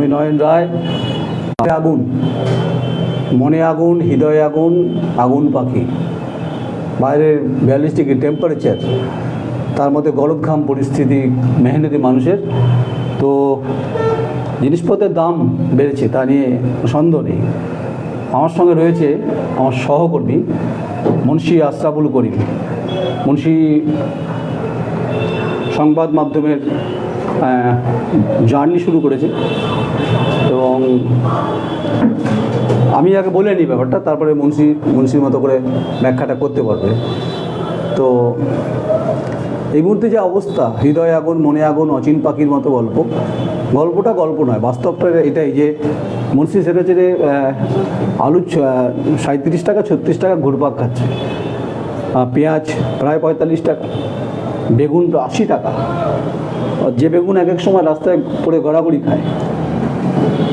আমি নয়ন রায়। আগুন, মনে আগুন, হৃদয়ে আগুন আগুন পাখি। বাইরের বিয়াল্লিশ ডিগ্রি টেম্পারেচার তার মধ্যে গলদঘাম পরিস্থিতি, মেহনতি মানুষের। তো জিনিসপত্রের দাম বেড়েছে, তা নিয়ে সন্দেহ নেই। আমার সঙ্গে রয়েছে আমার সহকর্মী মুন্সি আশরাফুল করিম। মুন্সি সংবাদ মাধ্যমের জার্নি শুরু করেছে। এবং আমি আগে বলে নিই ব্যাপারটা তারপরে মুন্সি মুন্সির মতো করে ব্যাখ্যাটা করতে পারবে। তো এই মুহূর্তে যে অবস্থা হৃদয় আগুন মনে আগুন অচিন পাখির মতো গল্প গল্পটা গল্প নয় বাস্তবটা এটাই যে মুন্সি আহ, আলু সাঁত্রিশ টাকা ছত্রিশ টাকা ঘুরপাক খাচ্ছে। পেঁয়াজ প্রায় পঁয়তাল্লিশ টাকা বেগুন আশি টাকা। যে বেগুন এক এক সময় রাস্তায় পড়ে গড়াগড়ি খায়।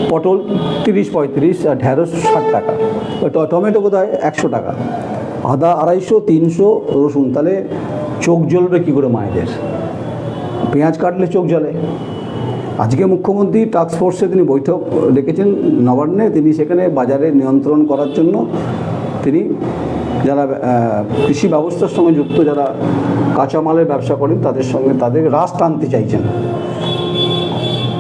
পটল তিরিশ পঁয়ত্রিশ আর ঢ্যাঁড়স ষাট টাকা। টমেটো হয় একশো টাকা। আদা আড়াইশো, তিনশো, রসুন। তাহলে চোখ জ্বলবে কী করে মায়েদের? পেঁয়াজ কাটলে চোখ জ্বলে। আজকে মুখ্যমন্ত্রী টাস্ক ফোর্সে তিনি বৈঠক ডেকেছেন নবান্নে। তিনি সেখানে বাজারে নিয়ন্ত্রণ করার জন্য তিনি যারা কৃষি ব্যবস্থার সঙ্গে যুক্ত যারা কাঁচামালের ব্যবসা করেন তাদের সঙ্গে তাদের রাশ টানতে চাইছেন।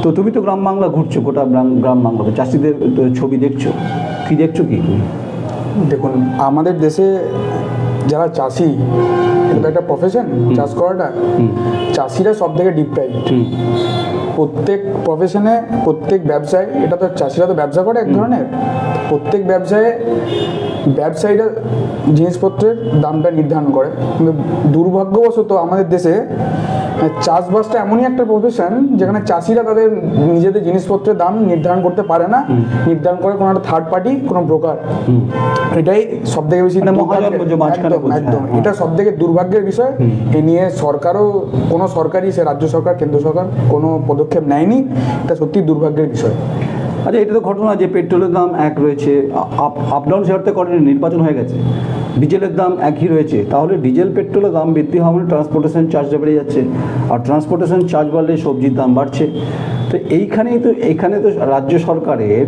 তো তুমি তো গ্রাম বাংলা ঘুরছো গোটা গ্রাম বাংলাতে। চাষিদের ছবি দেখছ। কি দেখছ কি? দেখুন আমাদের দেশে যারা চাষি এটা একটা প্রফেশন চাষ করাটা। চাষিরা সব থেকে ডিপ্রাইভ প্রত্যেক প্রফেশনে প্রত্যেক ব্যবসায় এটা তো চাষিরা তো ব্যবসা করে এক ধরনের। প্রত্যেক ব্যবসায়ে ব্যবসায়ীরা জিনিসপত্রের দামটা নির্ধারণ করে। কিন্তু দুর্ভাগ্যবশত আমাদের দেশে চাষবাসটা এমনই একটা প্রফেশন যেখানে চাষিরা তাদের নিজেদের জিনিসপত্রের দাম নির্ধারণ করতে পারে না। নির্ধারণ করে কোনো একটা থার্ড পার্টি কোনো ব্রোকার এটাই সব থেকে বেশি মানে একদম, হ্যাঁ, এটা সব থেকে দুর্ভাগ্যের বিষয়। এ নিয়ে সরকারও কোনো সরকারই সে রাজ্য সরকার কেন্দ্র সরকার কোনো পদক্ষেপ নেয়নি। এটা সত্যি দুর্ভাগ্যের বিষয়। আচ্ছা এটা তো ঘটনা যে পেট্রোলের দাম এক রয়েছে। আপ আপ ডাউন শেয়ারতে করেনি, নির্বাচন হয়ে গেছে। ডিজেলের দাম একই রয়েছে। তাহলে ডিজেল, পেট্রোলের দাম বৃদ্ধি হওয়া মানে ট্রান্সপোর্টেশন চার্জটা বেড়ে যাচ্ছে। আর ট্রান্সপোর্টেশন চার্জ বাড়লে সবজির দাম বাড়ছে। তো এইখানেই তো, এইখানে তো রাজ্য সরকারের,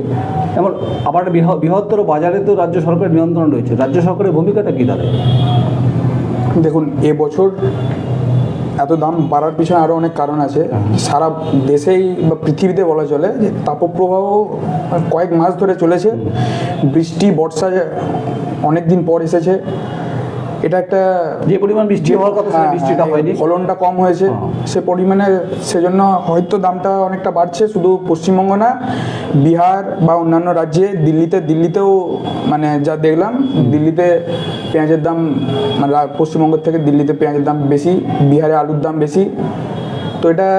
এমন আবার বৃহ- বৃহত্তর বাজারে তো রাজ্য সরকারের নিয়ন্ত্রণ রয়েছে। রাজ্য সরকারের ভূমিকাটা কী দাঁড়ায় দেখুন, এবছর এত দাম বাড়ার পিছনে আরও অনেক কারণ আছে। সারা দেশেই বা পৃথিবীতে বলা চলে যে তাপপ্রবাহ কয়েক মাস ধরে চলেছে। বৃষ্টি, বর্ষা অনেক দিন পর এসেছে। এটা একটা যে পরিমাণ বৃষ্টি হওয়ার কথা হ্যাঁ, বৃষ্টিটা হ্যাঁ, হয়নি। ফলনটা কম হয়েছে হ্যাঁ। সে পরিমাণে সেজন্য হয়তো দামটা অনেকটা বাড়ছে শুধু পশ্চিমবঙ্গ না বিহার বা অন্যান্য রাজ্যে দিল্লিতে দিল্লিতেও মানে যা দেখলাম দিল্লিতে পেঁয়াজের দাম মানে পশ্চিমবঙ্গ থেকে দিল্লিতে পেঁয়াজের দাম বেশি বিহারে আলুর দাম বেশি। তো এটা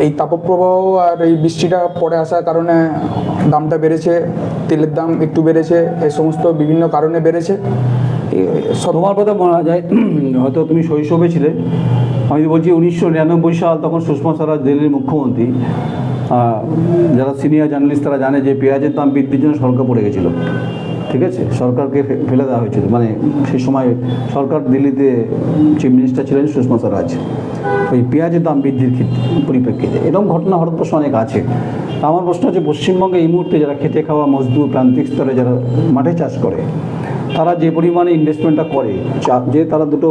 এই তাপপ্রবাহ আর এই বৃষ্টিটা পরে আসার কারণে দামটা বেড়েছে তেলের দাম একটু বেড়েছে এই সমস্ত বিভিন্ন কারণে বেড়েছে। তোমার কথা মনে যায় হয়তো তুমি শৈশবে ছিলে। আমি বলছি উনিশশো নিরানব্বই সাল তখন সুষমা স্বরাজ দিল্লির মুখ্যমন্ত্রী। যারা সিনিয়র জার্নালিস্ট তারা জানে যে পেঁয়াজের দাম বৃদ্ধির জন্য সরকার পড়ে গেছিল। ঠিক আছে? সরকারকে ফেলে দেওয়া হয়েছিল। মানে সেই সময় সরকার দিল্লিতে চিফ মিনিস্টার ছিলেন সুষমা স্বরাজ। ওই পেঁয়াজের দাম বৃদ্ধির পরিপ্রেক্ষিতে। এরকম ঘটনা ভারতবর্ষে অনেক আছে। আমার প্রশ্ন হচ্ছে, পশ্চিমবঙ্গে এই মুহূর্তে যারা খেটে খাওয়া মজদুর প্রান্তিক স্তরে যারা মাঠে চাষ করে তারা যে পরিমাণে ইনভেস্টমেন্টটা করে, যে তারা দুটো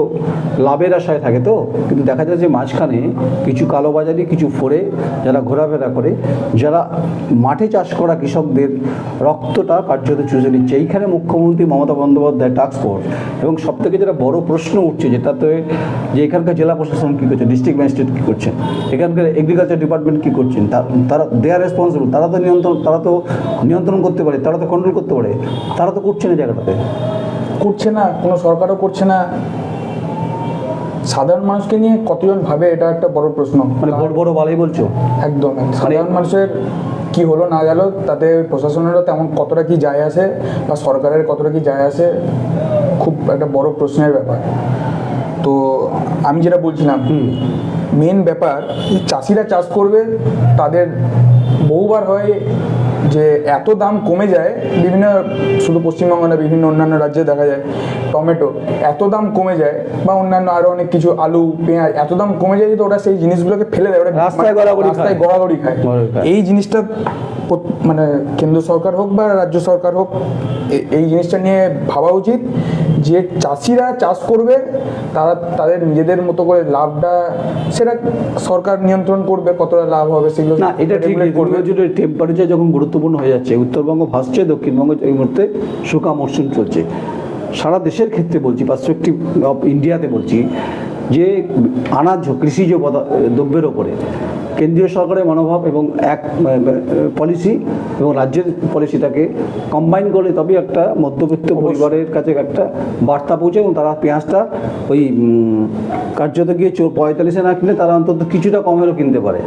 লাভের আশায় থাকে তো, কিন্তু দেখা যায় যে মাঝখানে কিছু কালোবাজারি, কিছু ফোরে যারা ঘোরাফেরা করে, যারা মাঠে চাষ করা কৃষকদের রক্তটা কার্যত চুষে নিচ্ছে। এইখানে মুখ্যমন্ত্রী মমতা বন্দ্যোপাধ্যায় টাস্ক ফোর্স এবং সব থেকে যেটা বড় প্রশ্ন উঠছে, যেটাতে যে এখানকার জেলা প্রশাসন কী করছে ডিস্ট্রিক্ট ম্যাজিস্ট্রেট কী করছেন এখানকার এগ্রিকালচার ডিপার্টমেন্ট কী করছেন তারা দে আর রেসপন্সিবল তারা তো নিয়ন্ত্রণ, তারা তো নিয়ন্ত্রণ করতে পারে, তারা তো কন্ট্রোল করতে পারে, তারা তো করছে না জায়গাটাতে। করছে না কোনো সরকারও করছে না। সাধারণ মানুষকে নিয়ে কতজন ভাবে এটা একটা বড় প্রশ্ন। মানে বড় বড় বালাই বলছো? একদম সাধারণ মানুষের কি হলো না গেল তাতে প্রশাসনেরও তেমন কতটা কি যায় আসে বা সরকারের কতটা কি যায় আসে খুব একটা বড় প্রশ্নের ব্যাপার। তো আমি যেটা বলছিলাম মেন ব্যাপার চাষিরা চাষ করবে তাদের বহুবার হয় যে এত দাম কমে যায় বিভিন্ন শুধু পশ্চিমবঙ্গ না বিভিন্ন অন্যান্য রাজ্যে দেখা যায় টমেটো এত দাম কমে যায় বা অন্যান্য আরও অনেক কিছু আলু পেঁয়াজ এত দাম কমে যায় যে ওরা সেই জিনিসগুলোকে ফেলে দেয় ওরা রাস্তায় গড়াগড়ি খায়। রাস্তায় গড়াগড়ি খায় এই জিনিসটা মানে কেন্দ্র সরকার হোক বা রাজ্য সরকার হোক এই জিনিসটা নিয়ে ভাবা উচিত যে চাষিরা চাষ করবে তারা তাদের নিজেদের মতো করে লাভটা সেটা সরকার নিয়ন্ত্রণ করবে কতটা লাভ হবে সেগুলো না এটা ঠিক করবে। করবে টেম্পারেচার যখন গুরুত্বপূর্ণ হয়ে যাচ্ছে উত্তরবঙ্গ ভাসছে দক্ষিণবঙ্গ এই মুহূর্তে শুকা মরশুম চলছে। সারা দেশের ক্ষেত্রে বলছি পার্সপেক্টিভ অফ ইন্ডিয়াতে বলছি যে আনাজ কৃষিজ দ্রব্যের ওপরে কেন্দ্রীয় সরকারের মনোভাব এবং এক পলিসি এবং রাজ্যের পলিসিটাকে কম্বাইন করে তবে একটা মধ্যবিত্ত পরিবারের কাছে একটা বার্তা পৌঁছে এবং তারা পেঁয়াজটা ওই কার্যত গিয়ে পঁয়তাল্লিশে না কিনে তারা অন্তত কিছুটা কমেরও কিনতে পারে।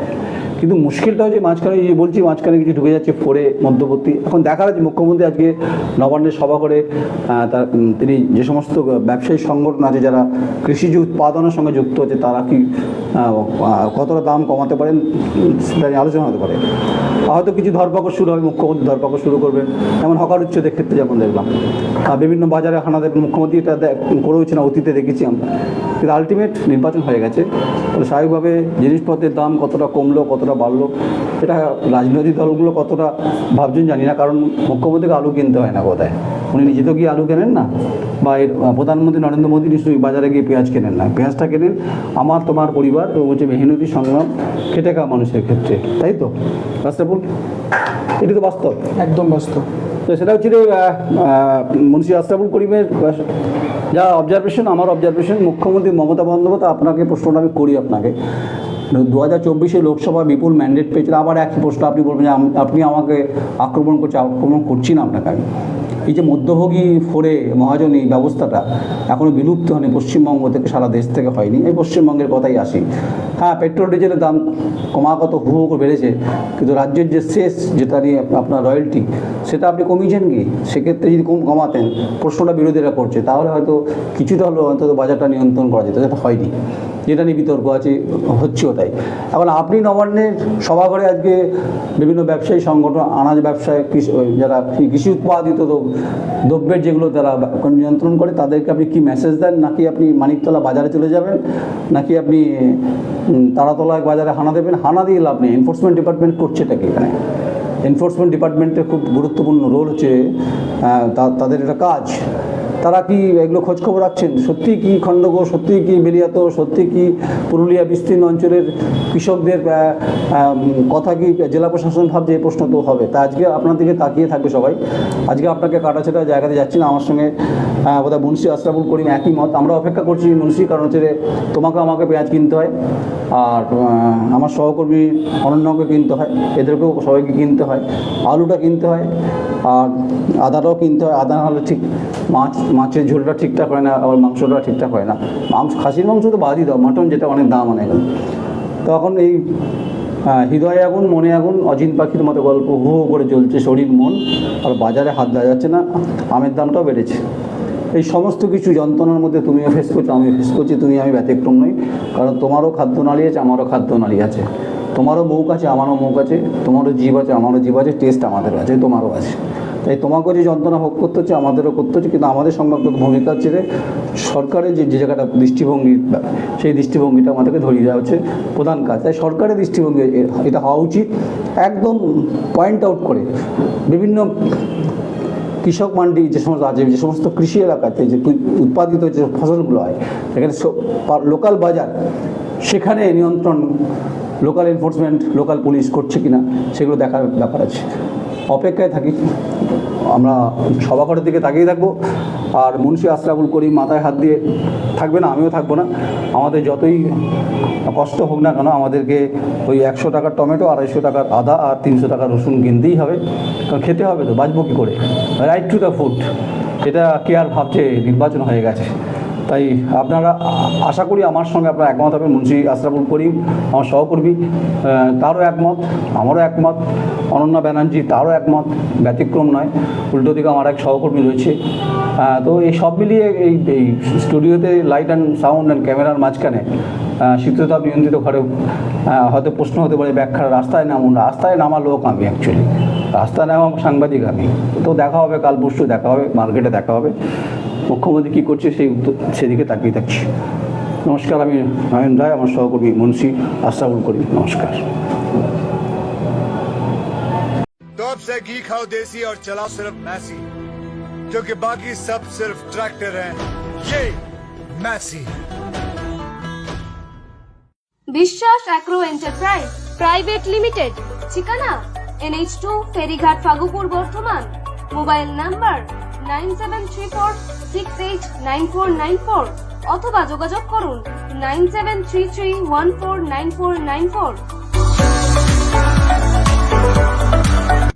কিন্তু মুশকিলটা হচ্ছে মাঝখানে যে বলছি মাঝখানে কিছু ঢুকে যাচ্ছে ফোরে মধ্যবর্তী। এখন দেখা যাচ্ছে মুখ্যমন্ত্রী আজকে নবান্নের সভা করে তার তিনি যে সমস্ত ব্যবসায়ী সংগঠন আছে যারা কৃষিজ উৎপাদনের সঙ্গে যুক্ত হচ্ছে তারা কি কতটা দাম কমাতে পারেন সেটা নিয়ে আলোচনা হতে পারে। হয়তো কিছু ধরপাকড় শুরু হবে, মুখ্যমন্ত্রী ধরপাকড় শুরু করবেন যেমন হকার উচ্ছেদের ক্ষেত্রে যেমন দেখলাম। বিভিন্ন বাজারে হানা দেবেন মুখ্যমন্ত্রী এটা করেওছে না, অতীতে দেখেছি আমরা। কিন্তু আলটিমেট নির্বাচন হয়ে গেছে। তাহলে স্বাভাবিকভাবে জিনিসপত্রের দাম কতটা কমলো, কতটা বাড়লো, এটা রাজনৈতিক দলগুলো কতটা ভাবছেন জানি না, কারণ মুখ্যমন্ত্রীকে আলু কিনতে হয় না কোথায়। উনি নিজে তো গিয়ে আলু কেনেন না? বা এর প্রধানমন্ত্রী নরেন্দ্র মোদী নিশ্চয়ই বাজারে গিয়ে পেঁয়াজ কেনেন না। পেঁয়াজটা কেনেন? আমার তোমার পরিবার এবং হচ্ছে মেহনতি সংগ্রাম খেটে খাওয়া মানুষের ক্ষেত্রে তাই তো? রাস্তাপুর এটি তো বাস্তব। একদম বাস্তব। তো সেটা হচ্ছে যে, মুন্সি আশরাফুল করিমের যা অবজারভেশন আমার অবজারভেশন মুখ্যমন্ত্রী মমতা বন্দ্যোপাধ্যায় আপনাকে প্রশ্নটা আমি করি আপনাকে। দু হাজার চব্বিশে লোকসভা বিপুল ম্যান্ডেট পেয়েছিল আবার একই প্রশ্ন আপনি বলবেন যে আপনি আমাকে আক্রমণ করছে আক্রমণ করছি না আপনাকে আমি। এই যে মধ্যভোগী ফোরে মহাজনী ব্যবস্থাটা এখনও বিলুপ্ত হয়নি, পশ্চিমবঙ্গ থেকে সারা দেশ থেকে হয়নি। এই পশ্চিমবঙ্গের কথাই আসি। হ্যাঁ পেট্রোল ডিজেলের দাম ক্রমাগত হু হু বেড়েছে, কিন্তু রাজ্যের যে শেষ যেটা নিয়ে আপনার রয়্যালটি সেটা আপনি কমিয়েছেন কি? সেক্ষেত্রে যদি কম কমাতেন, প্রশ্নটা বিরোধীরা করছে, তাহলে হয়তো কিছুটা হলেও অন্তত বাজারটা নিয়ন্ত্রণ করা যেত, যেটা হয়নি। যেটা নিয়ে বিতর্ক আছে, হচ্ছেও তাই। এখন আপনি নবান্নের সভাঘরে আজকে বিভিন্ন ব্যবসায়ী সংগঠন, আনাজ ব্যবসায়, কৃষি যারা কৃষি উৎপাদিত দ্রব্যের যেগুলো তারা নিয়ন্ত্রণ করে, তাদেরকে আপনি কি মেসেজ দেন? নাকি আপনি মানিকতলা বাজারে চলে যাবেন? নাকি আপনি তারাতলা তারাতলায় বাজারে হানা দেবেন? হানা দিয়ে লাভ নেই। এনফোর্সমেন্ট ডিপার্টমেন্ট করছে এটাকে এখানে? এনফোর্সমেন্ট ডিপার্টমেন্টের খুব গুরুত্বপূর্ণ রোল হচ্ছে তাদের এটা কাজ। তারা কি এগুলো খোঁজখবর রাখছেন? সত্যি কি খণ্ডগোষ সত্যি কি বেরিয়াত সত্যি কি পুরুলিয়া বিস্তীর্ণ অঞ্চলের কৃষকদের কথা কি জেলা প্রশাসন ভাবছে? এই প্রশ্ন তো হবে। তা আজকে আপনার দিকে তাকিয়ে থাকবে সবাই। আজকে আপনাকে কাটাছেটা জায়গাতে যাচ্ছি না। আমার সঙ্গে বোধহয় মুন্সি আশরাফুল করিম একই মত। আমরা অপেক্ষা করছি মুন্সি কারণ হচ্ছে তোমাকে আমাকে পেঁয়াজ কিনতে হয়, আর আমার সহকর্মী অনন্যকে কিনতে হয়, এদেরকেও সবাইকে কিনতে হয়, আলুটা কিনতে হয়, আর আদাটাও কিনতে হয়। আদা হলে ঠিক মাছ, মাছের ঝোলটা ঠিকঠাক হয় না, আবার মাংসটা ঠিকঠাক হয় না। মাংস, খাসির মাংস তো বাদই দাও, মাটন যেটা অনেক দাম অনেক। তখন এই হৃদয়ে আগুন, মনে আগুন, অজিন পাখির মতো গল্প হু করে চলছে শরীর, মন, আর বাজারে হাত দেওয়া যাচ্ছে না। আমের দামটাও বেড়েছে। এই সমস্ত কিছু যন্ত্রণার মধ্যে তুমিও ফেস করছ, আমিও ফেস করছি তুমি আমি ব্যতিক্রম নই। কারণ তোমারও খাদ্য নালী আছে, আমারও খাদ্য নালী আছে। তোমারও মুখ আছে, আমারও মুখ আছে, তোমারও জীব আছে, আমারও জীব আছে টেস্ট আমাদের আছে, তোমারও আছে। তাই তোমাকেও যে যন্ত্রণা ভোগ করতে হচ্ছে, আমাদেরও করতে হচ্ছে, কিন্তু আমাদের সংলগ্ন ভূমিকা হচ্ছে যে, সরকারের যে যে জায়গাটা দৃষ্টিভঙ্গি, সেই দৃষ্টিভঙ্গিটা আমাদেরকে ধরিয়ে দেওয়া হচ্ছে, প্রধান কাজ। তাই সরকারের দৃষ্টিভঙ্গি, এটা হওয়া উচিত, একদম পয়েন্ট আউট করে। বিভিন্ন কৃষক মান্ডি যে সমস্ত আছে, যে সমস্ত কৃষি এলাকাতে যে উৎপাদিত যে ফসলগুলো হয় সেখানে লোকাল বাজার, সেখানে নিয়ন্ত্রণ লোকাল এনফোর্সমেন্ট লোকাল পুলিশ করছে কিনা, সেগুলো দেখার ব্যাপার আছে। অপেক্ষায় থাকি। আমরা সভাঘরের দিকে তাকিয়ে থাকব। আর মুন্সি আশরাফুল করিম মাথায় হাত দিয়ে থাকবে না, আমিও থাকব না। আমাদের যতই কষ্ট হোক না কেন, আমাদেরকে ওই একশো টাকার টমেটো, আড়াইশো টাকার আদা আর তিনশো টাকার রসুন কিনতেই হবে। কারণ খেতে হবে তো, বাঁচবো কী করে? রাইট টু দ্য ফুড এটা কে আর ভাবছে নির্বাচন হয়ে গেছে। তাই আপনারা আশা করি আমার সঙ্গে আপনারা একমত হবেন মুন্সি আশরাফুল করিম আমার সহকর্মী তারও একমত, আমারও একমত, অনন্যা ব্যানার্জি তারও একমত, ব্যতিক্রম নয়, উল্টো দিকে আমার এক সহকর্মী রয়েছে। তো এই সব মিলিয়ে এই এই স্টুডিওতে লাইট অ্যান্ড সাউন্ড অ্যান্ড ক্যামেরার মাঝখানে শীততাপ নিয়ন্ত্রিত ঘরে হয়তো প্রশ্ন হতে পারে ব্যাখ্যা রাস্তায় নামুন, রাস্তায় নামা লোক আমি অ্যাকচুয়ালি রাস্তায় নামা সাংবাদিক আমি। তো দেখা হবে কাল পরশু, দেখা হবে মার্কেটে দেখা হবে। মুখ্যমন্ত্রী কী করছে সেই উত্তর সেদিকে তাকিয়ে থাকছি নমস্কার আমি নয়ন রায় আমার সহকর্মী মুন্সি আশরাফুল করিম নমস্কার तो अब से घी खाओ देसी और चलाओ सिर्फ मैसी क्योंकि बाकी सब सिर्फ ट्रैक्टर हैं ये Massey Biswas agro enterprise private limited ঠিকানা NH two Ferighat Phagupur Bardhaman mobile number nine seven three four six eight nine four nine four অথবা যোগাযোগ করুন nine seven three three one four nine four nine four.